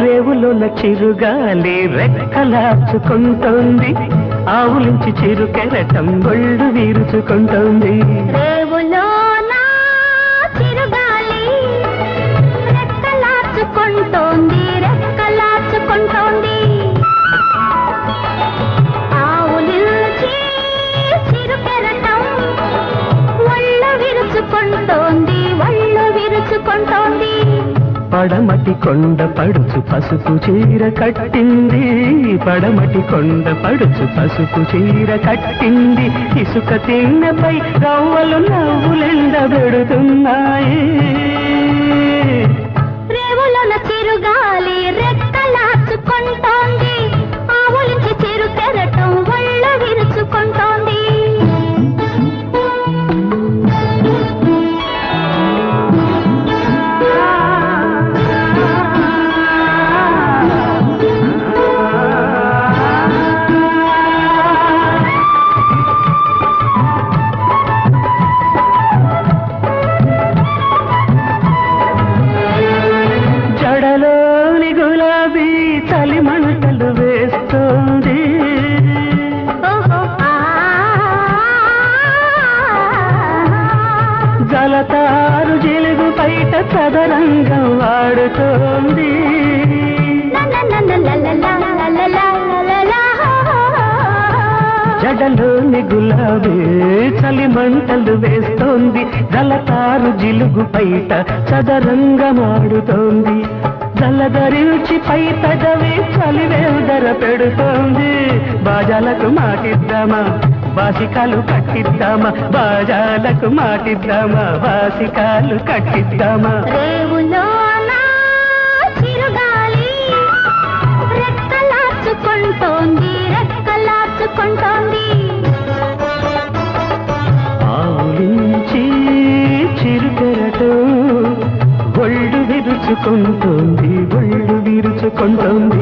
రేవులోన చిరుగాలి రెక్కలాచుకుంటోంది ఆవులించి చిరు కెరటం ఒళ్ళు వీరుచుకుంటోంది. పడమటి కొండ పడుచు పసుపు చీర కట్టింది. పడమటి కొండ పడుచు పసుపు చీర కట్టింది. ఇసుక తిన్నపై రవ్వలు నవ్వులెండ తలతారు జిలుగు బయట చదరంగం వాడుతోంది. జడలోని గులాబీ చలి మంటలు వేస్తోంది. జలతారు జిలుగు బయట చదరంగమాడుతోంది జలధరించి పై పెదవి చలి వేదర పెడుతోంది. బాజాలకు మాటిద్దామా బాసికాలు కట్టిద్దామా? బాజాలకు మాటిద్దామా? బాసికాలు కట్టిద్దామా? రెక్కలాచుకుంటోంది రెక్కలాచుకుంటోంది ఆవులించి చిరుకెరటం ఒళ్ళు విరుచుకుంటోంది ఒళ్ళు విరుచుకుంటోంది.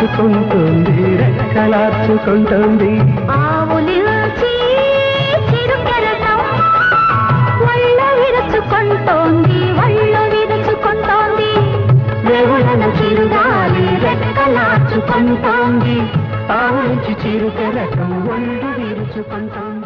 కాచుకుంటుంది రెక్కలాచుకుంటుంది ఆవులి విరుచుకుంటోంది వళ్ళు విరుచుకుంటోంది. వెవులను చిరుగాలి రెక్కలాచుకుంటోంది ఒళ్ళు విరుచుకుంటోంది.